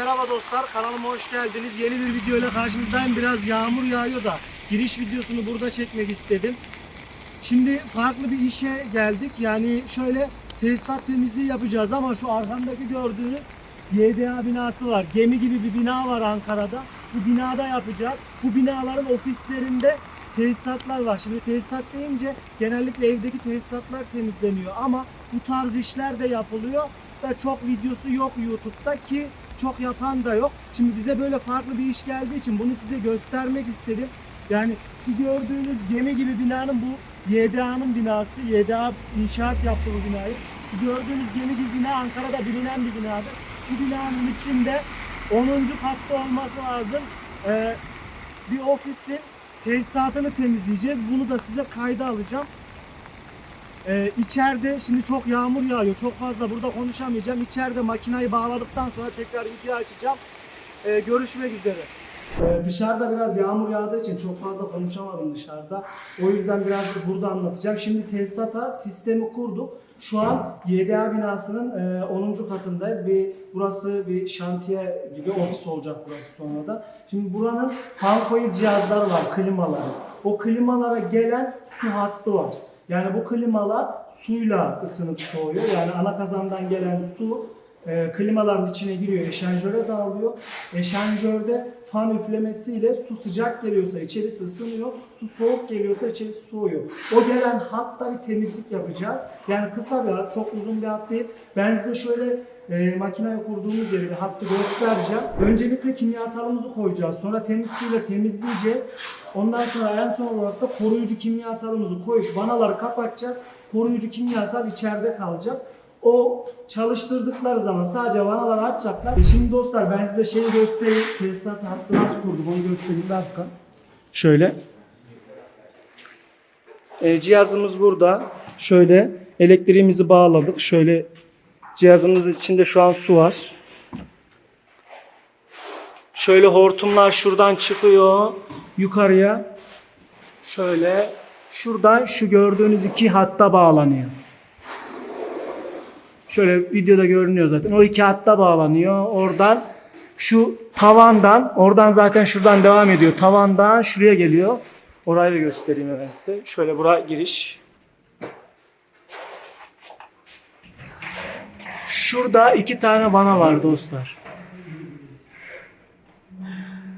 merhaba dostlar. Kanalıma hoş geldiniz. Yeni bir video ile karşınızdayım. Biraz yağmur yağıyor da giriş videosunu burada çekmek istedim. Şimdi farklı bir işe geldik. Yani şöyle tesisat temizliği yapacağız ama şu arkamdaki gördüğünüz YDA binası var. Gemi gibi bir bina var Ankara'da. Bu binada yapacağız. Bu binaların ofislerinde tesisatlar var. Şimdi tesisat deyince genellikle evdeki tesisatlar temizleniyor ama bu tarz işler de yapılıyor ve çok videosu yok YouTube'da ki çok yapan da yok. Şimdi bize böyle farklı bir iş geldiği için bunu size göstermek istedim. Yani şu gördüğünüz gemi gibi binanın bu YDA'nın binası. YDA inşaat yaptı bu binayı. Şu gördüğünüz gemi gibi bina Ankara'da bilinen bir binadır. Bu binanın içinde 10. katta olması lazım. Ee, bir ofisin tesisatını temizleyeceğiz. Bunu da size kayda alacağım. Ee, içeride şimdi çok yağmur yağıyor. Çok fazla burada konuşamayacağım. İçeride makinayı bağladıktan sonra tekrar video açacağım. Ee, görüşmek üzere. Ee, dışarıda biraz yağmur yağdığı için çok fazla konuşamadım dışarıda. O yüzden biraz da burada anlatacağım. Şimdi tesisata sistemi kurduk. Şu an YDA binasının e, 10. katındayız. Bir burası bir şantiye gibi ofis olacak burası sonra da. Şimdi buranın halkoil cihazları var, klimaları. O klimalara gelen su hattı var. Yani bu klimalar suyla ısınıp soğuyor. Yani ana kazandan gelen su e, klimaların içine giriyor, eşanjöre dağılıyor. Eşanjörde fan üflemesiyle su sıcak geliyorsa içerisi ısınıyor, su soğuk geliyorsa içerisi soğuyor. O gelen hatta bir temizlik yapacağız. Yani kısa bir hat, çok uzun bir hat değil. Ben size şöyle e, makinayı kurduğumuz yeri bir hattı göstereceğim. Öncelikle kimyasalımızı koyacağız. Sonra temiz suyla temizleyeceğiz. Ondan sonra en son olarak da koruyucu kimyasalımızı koyup vanaları kapatacağız. Koruyucu kimyasal içeride kalacak. O çalıştırdıkları zaman sadece vanaları açacaklar. E şimdi dostlar ben size şeyi göstereyim. Tesisat hattı nasıl kurduk onu göstereyim bir dakika. Şöyle. E, cihazımız burada. Şöyle elektriğimizi bağladık. Şöyle cihazımızın içinde şu an su var. Şöyle hortumlar şuradan çıkıyor yukarıya. Şöyle şuradan şu gördüğünüz iki hatta bağlanıyor. Şöyle videoda görünüyor zaten. O iki hatta bağlanıyor. Oradan şu tavandan, oradan zaten şuradan devam ediyor. Tavandan şuraya geliyor. Orayı da göstereyim ben size. Şöyle bura giriş. Şurada iki tane vana var dostlar.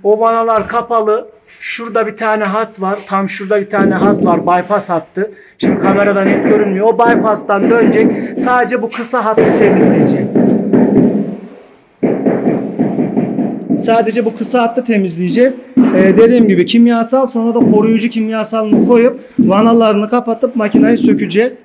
O vanalar kapalı. Şurada bir tane hat var. Tam şurada bir tane hat var. Bypass hattı. Şimdi kameradan net görünmüyor. O bypass'tan dönecek. Sadece bu kısa hattı temizleyeceğiz. Sadece bu kısa hattı temizleyeceğiz. Ee, dediğim gibi kimyasal sonra da koruyucu kimyasalını koyup vanalarını kapatıp makinayı sökeceğiz.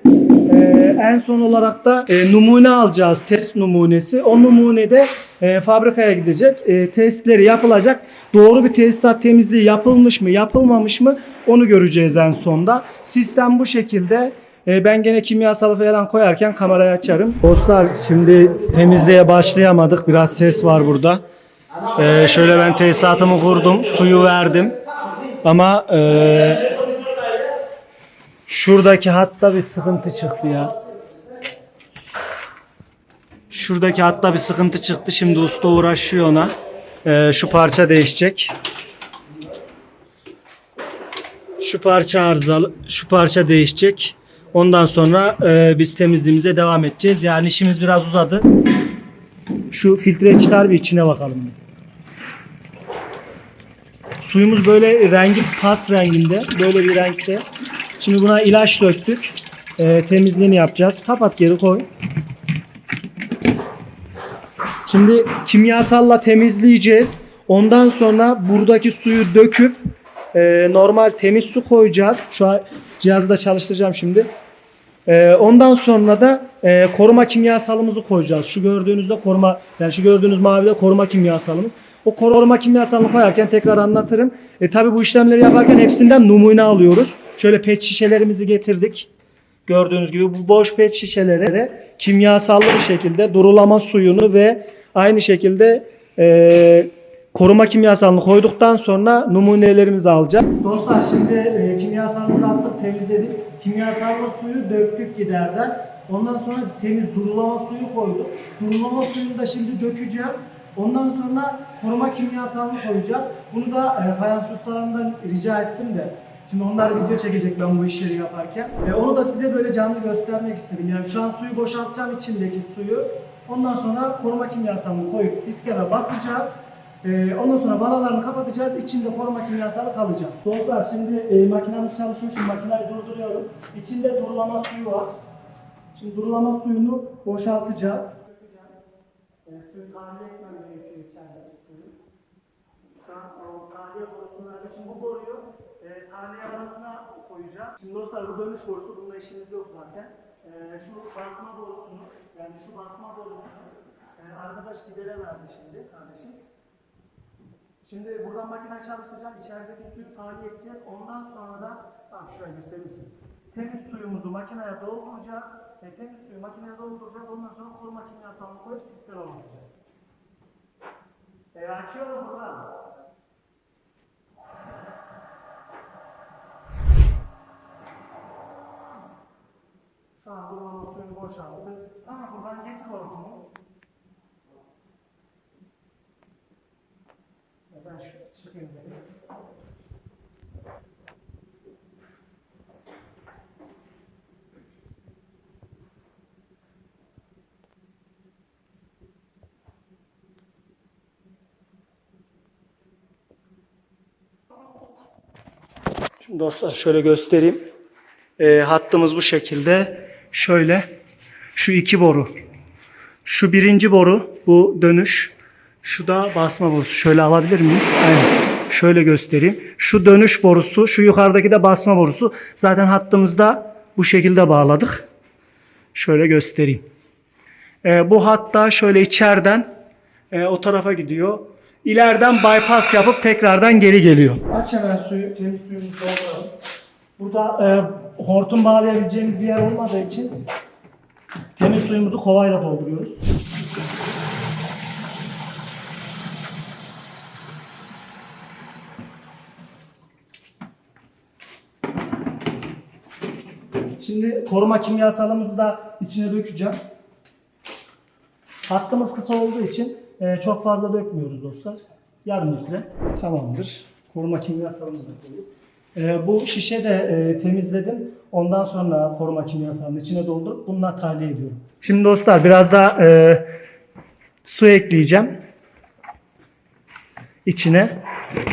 Ee, en son olarak da e, numune alacağız. Test numunesi. O numunede e, fabrikaya gidecek. E, testleri yapılacak. Doğru bir tesisat temizliği yapılmış mı yapılmamış mı onu göreceğiz en sonda. Sistem bu şekilde. E, ben gene kimyasalı falan koyarken kamerayı açarım. Dostlar şimdi temizliğe başlayamadık. Biraz ses var burada. Ee, şöyle ben tesisatımı kurdum, suyu verdim. Ama ee, şuradaki hatta bir sıkıntı çıktı ya. Şuradaki hatta bir sıkıntı çıktı. Şimdi usta uğraşıyor ona. Ee, şu parça değişecek. Şu parça arızalı, şu parça değişecek. Ondan sonra ee, biz temizliğimize devam edeceğiz. Yani işimiz biraz uzadı. Şu filtre çıkar bir içine bakalım. Suyumuz böyle rengi pas renginde. Böyle bir renkte. Şimdi buna ilaç döktük. Ee, temizliğini yapacağız. Kapat geri koy. Şimdi kimyasalla temizleyeceğiz. Ondan sonra buradaki suyu döküp e, normal temiz su koyacağız. Şu an cihazı da çalıştıracağım şimdi. Ee, ondan sonra da e, koruma kimyasalımızı koyacağız. Şu gördüğünüzde koruma, yani şu gördüğünüz mavide koruma kimyasalımız. O koruma kimyasalını koyarken tekrar anlatırım. E, tabii bu işlemleri yaparken hepsinden numune alıyoruz. Şöyle pet şişelerimizi getirdik. Gördüğünüz gibi bu boş pet şişelere kimyasallı bir şekilde durulama suyunu ve aynı şekilde e, koruma kimyasalını koyduktan sonra numunelerimizi alacağız. Dostlar şimdi e, kimyasalımızı attık, temizledik. Kimyasallı suyu döktük giderden. Ondan sonra temiz durulama suyu koyduk. Durulama suyunu da şimdi dökeceğim. Ondan sonra koruma kimyasalını koyacağız. Bunu da e, fayans ustalarından rica ettim de. Şimdi onlar video çekecek ben bu işleri yaparken. E, onu da size böyle canlı göstermek istedim. Yani şu an suyu boşaltacağım içindeki suyu. Ondan sonra koruma kimyasalını koyup sisteme basacağız. E, ondan sonra valalarını kapatacağız. İçinde koruma kimyasalı kalacak. Dostlar şimdi e, makinamız çalışıyor. Şimdi makinayı durduruyorum. İçinde durulama suyu var. Şimdi durulama suyunu boşaltacağız. E, suyu tahliye etmem gerekiyor içeride suyu. Şu an tahliye borusunu şimdi bu boruyu e, tahliye arasına koyacağız. Şimdi dostlar bu dönüş borusu, bununla işimiz yok zaten. E, şu basma borusunu, yani şu basma borusunu e, arkadaş gidere verdi şimdi kardeşim. Şimdi buradan makine çalıştıracağım, içerideki suyu tahliye edeceğiz. Ondan sonra da, tamam şöyle göstereyim. Temiz suyumuzu makineye dolduracağız. E, temiz suyu makineye dolduracağız. Ondan sonra koruma kimyasalını koyup sisteme basacağız. E, açıyorum buradan. Şu an durmanın suyunu boşalttı. Tamam buradan getir hortumu. Ya Ben şu çıkayım dedim. Şimdi dostlar şöyle göstereyim. E, hattımız bu şekilde. Şöyle şu iki boru. Şu birinci boru bu dönüş. Şu da basma borusu. Şöyle alabilir miyiz? Aynen. Şöyle göstereyim. Şu dönüş borusu, şu yukarıdaki de basma borusu. Zaten hattımızda bu şekilde bağladık. Şöyle göstereyim. E, bu hatta şöyle içeriden e, o tarafa gidiyor. İleriden bypass yapıp tekrardan geri geliyor. Aç hemen suyu, temiz suyumuzu dolduralım. Burada e, hortum bağlayabileceğimiz bir yer olmadığı için temiz suyumuzu kovayla dolduruyoruz. Şimdi koruma kimyasalımızı da içine dökeceğim. Hattımız kısa olduğu için e, çok fazla dökmüyoruz dostlar. Yarım litre tamamdır. Koruma kimyasalımızı da koyduk. E, bu şişe de e, temizledim. Ondan sonra koruma kimyasalının içine doldurup bununla tahliye ediyorum. Şimdi dostlar biraz da e, su ekleyeceğim. İçine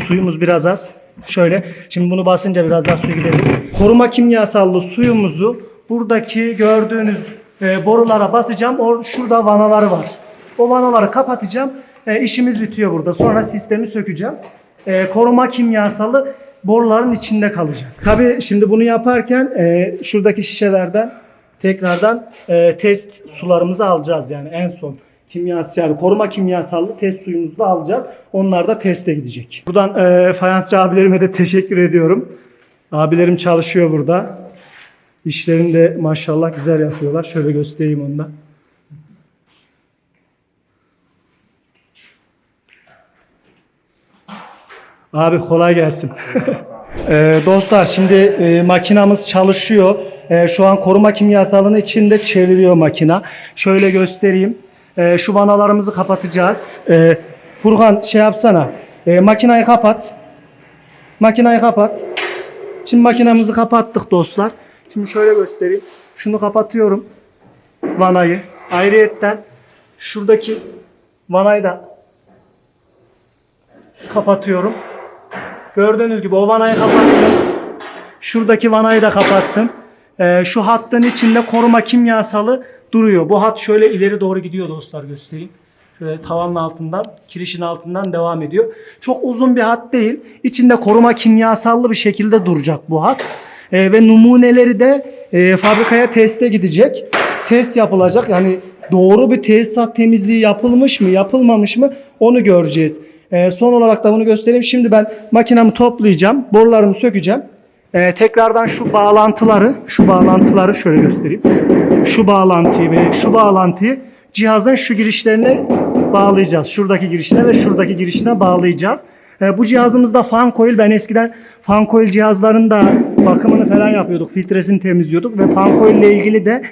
suyumuz biraz az. Şöyle şimdi bunu basınca biraz daha su gidebilir. Koruma kimyasallı suyumuzu buradaki gördüğünüz e, borulara basacağım. Or, şurada vanaları var. O vanaları kapatacağım. E, işimiz bitiyor burada. Sonra sistemi sökeceğim. E, koruma kimyasalı boruların içinde kalacak. Tabii şimdi bunu yaparken e, şuradaki şişelerden tekrardan e, test sularımızı alacağız yani en son kimyasal koruma kimyasallı test suyumuzu da alacağız. Onlar da teste gidecek. Buradan e, fayansçı abilerime de teşekkür ediyorum. Abilerim çalışıyor burada. İşlerini de maşallah güzel yapıyorlar. Şöyle göstereyim onu da. Abi kolay gelsin. Ee, dostlar şimdi e, makinamız çalışıyor. Ee, şu an koruma kimyasalını içinde çeviriyor makina. Şöyle göstereyim. Ee, şu vanalarımızı kapatacağız. Ee, Furkan şey yapsana. Ee, makinayı kapat. Makinayı kapat. Şimdi makinamızı kapattık dostlar. Şimdi şöyle göstereyim. Şunu kapatıyorum. Vanayı. Ayrıyetten şuradaki vanayı da kapatıyorum. Gördüğünüz gibi o vanayı kapattım. Şuradaki vanayı da kapattım. Ee, şu hattın içinde koruma kimyasalı duruyor. Bu hat şöyle ileri doğru gidiyor dostlar göstereyim. Şöyle tavanın altından, kirişin altından devam ediyor. Çok uzun bir hat değil. İçinde koruma kimyasallı bir şekilde duracak bu hat. Ee, ve numuneleri de e, fabrikaya teste gidecek. Test yapılacak. Yani doğru bir tesisat temizliği yapılmış mı, yapılmamış mı onu göreceğiz. Ee, son olarak da bunu göstereyim. Şimdi ben makinamı toplayacağım. Borularımı sökeceğim. Ee, tekrardan şu bağlantıları, şu bağlantıları şöyle göstereyim. Şu bağlantıyı ve şu bağlantıyı cihazın şu girişlerine bağlayacağız. Şuradaki girişine ve şuradaki girişine bağlayacağız. Ee, bu cihazımızda fan coil. Ben eskiden fan coil cihazların da bakımını falan yapıyorduk. Filtresini temizliyorduk ve fan coil ile ilgili de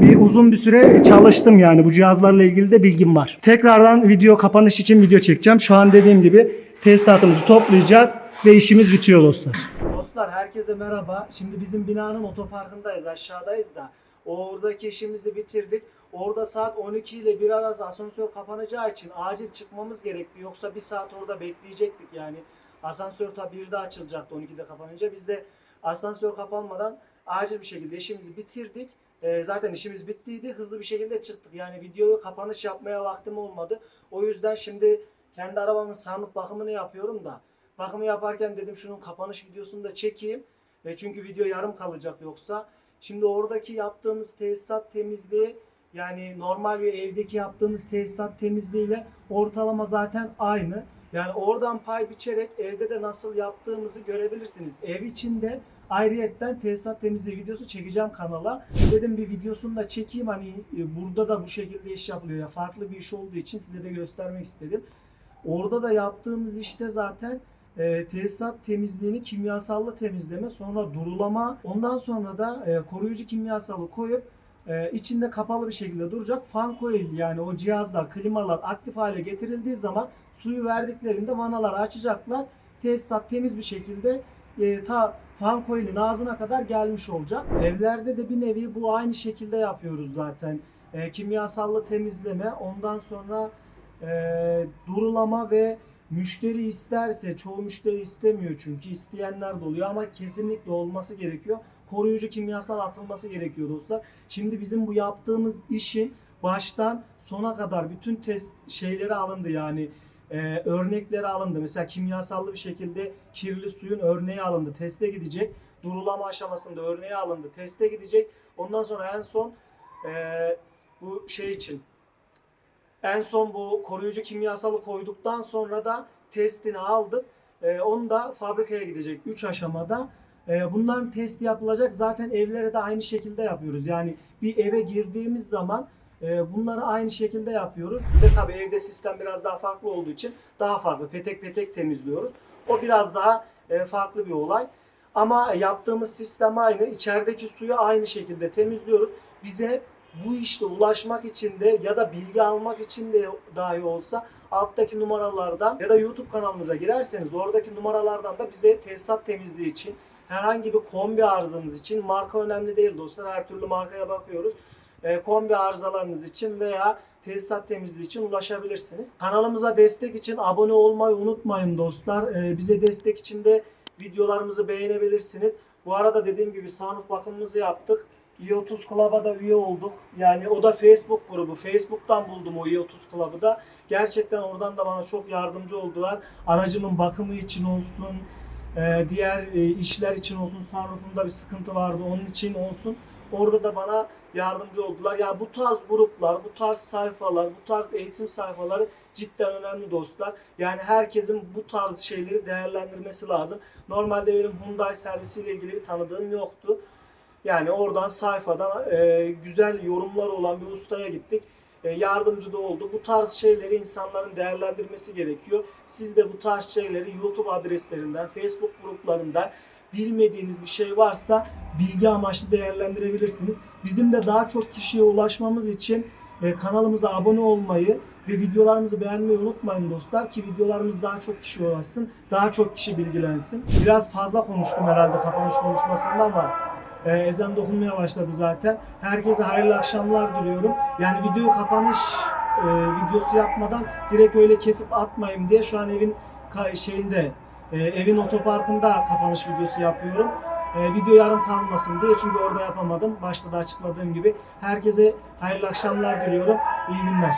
bir uzun bir süre çalıştım yani bu cihazlarla ilgili de bilgim var. Tekrardan video kapanış için video çekeceğim. Şu an dediğim gibi tesisatımızı toplayacağız ve işimiz bitiyor dostlar. Dostlar herkese merhaba. Şimdi bizim binanın otoparkındayız aşağıdayız da. Oradaki işimizi bitirdik. Orada saat 12 ile 1 arası asansör kapanacağı için acil çıkmamız gerekti. Yoksa bir saat orada bekleyecektik yani. Asansör tabi 1'de açılacaktı 12'de kapanınca. Biz de asansör kapanmadan acil bir şekilde işimizi bitirdik. Ee, zaten işimiz bittiydi. Hızlı bir şekilde çıktık. Yani videoyu kapanış yapmaya vaktim olmadı. O yüzden şimdi kendi arabamın sunroof bakımını yapıyorum da. Bakımı yaparken dedim şunun kapanış videosunu da çekeyim. E, çünkü video yarım kalacak yoksa. Şimdi oradaki yaptığımız tesisat temizliği yani normal bir evdeki yaptığımız tesisat temizliğiyle ortalama zaten aynı. Yani oradan pay biçerek evde de nasıl yaptığımızı görebilirsiniz. Ev içinde ayrıyetten tesisat temizliği videosu çekeceğim kanala. Dedim bir videosunu da çekeyim hani e, burada da bu şekilde iş yapılıyor ya farklı bir iş olduğu için size de göstermek istedim. Orada da yaptığımız işte zaten e, tesisat temizliğini kimyasallı temizleme sonra durulama ondan sonra da e, koruyucu kimyasalı koyup e, içinde kapalı bir şekilde duracak fan coil yani o cihazlar klimalar aktif hale getirildiği zaman suyu verdiklerinde vanaları açacaklar tesisat temiz bir şekilde e, ta fan coil'in ağzına kadar gelmiş olacak. Evlerde de bir nevi bu aynı şekilde yapıyoruz zaten. E, kimyasallı temizleme ondan sonra e, durulama ve müşteri isterse çoğu müşteri istemiyor çünkü isteyenler de oluyor ama kesinlikle olması gerekiyor. Koruyucu kimyasal atılması gerekiyor dostlar. Şimdi bizim bu yaptığımız işin baştan sona kadar bütün test şeyleri alındı yani e, örnekleri alındı. Mesela kimyasallı bir şekilde kirli suyun örneği alındı. Teste gidecek. Durulama aşamasında örneği alındı. Teste gidecek. Ondan sonra en son e, bu şey için en son bu koruyucu kimyasalı koyduktan sonra da testini aldık. Ee, onu da fabrikaya gidecek 3 aşamada. Ee, bunların testi yapılacak. Zaten evlere de aynı şekilde yapıyoruz. Yani bir eve girdiğimiz zaman e, bunları aynı şekilde yapıyoruz. Bir de tabii evde sistem biraz daha farklı olduğu için daha farklı. Petek petek temizliyoruz. O biraz daha e, farklı bir olay. Ama yaptığımız sistem aynı. İçerideki suyu aynı şekilde temizliyoruz. Bize bu işte ulaşmak için de ya da bilgi almak için de dahi olsa alttaki numaralardan ya da YouTube kanalımıza girerseniz oradaki numaralardan da bize tesisat temizliği için herhangi bir kombi arızanız için marka önemli değil dostlar her türlü markaya bakıyoruz. E, kombi arızalarınız için veya tesisat temizliği için ulaşabilirsiniz. Kanalımıza destek için abone olmayı unutmayın dostlar. E, bize destek için de videolarımızı beğenebilirsiniz. Bu arada dediğim gibi sunroof bakımımızı yaptık. i30 Club'a da üye olduk. Yani o da Facebook grubu. Facebook'tan buldum o i30 Club'ı da. Gerçekten oradan da bana çok yardımcı oldular. Aracımın bakımı için olsun, e, diğer e, işler için olsun, sunroof'umda bir sıkıntı vardı onun için olsun. Orada da bana yardımcı oldular. Yani bu tarz gruplar, bu tarz sayfalar, bu tarz eğitim sayfaları cidden önemli dostlar. Yani herkesin bu tarz şeyleri değerlendirmesi lazım. Normalde benim Hyundai servisiyle ilgili bir tanıdığım yoktu. Yani oradan sayfadan e, güzel yorumlar olan bir ustaya gittik. E, yardımcı da oldu. Bu tarz şeyleri insanların değerlendirmesi gerekiyor. Siz de bu tarz şeyleri YouTube adreslerinden, Facebook gruplarından bilmediğiniz bir şey varsa bilgi amaçlı değerlendirebilirsiniz. Bizim de daha çok kişiye ulaşmamız için e, kanalımıza abone olmayı ve videolarımızı beğenmeyi unutmayın dostlar ki videolarımız daha çok kişiye ulaşsın, daha çok kişi bilgilensin. Biraz fazla konuştum herhalde kapanış konuşmasında ama e, ezan dokunmaya başladı zaten. Herkese hayırlı akşamlar diliyorum. Yani videoyu kapanış e, videosu yapmadan direkt öyle kesip atmayayım diye şu an evin şeyinde e, evin otoparkında kapanış videosu yapıyorum. E, video yarım kalmasın diye çünkü orada yapamadım. Başta da açıkladığım gibi. Herkese hayırlı akşamlar diliyorum. İyi günler.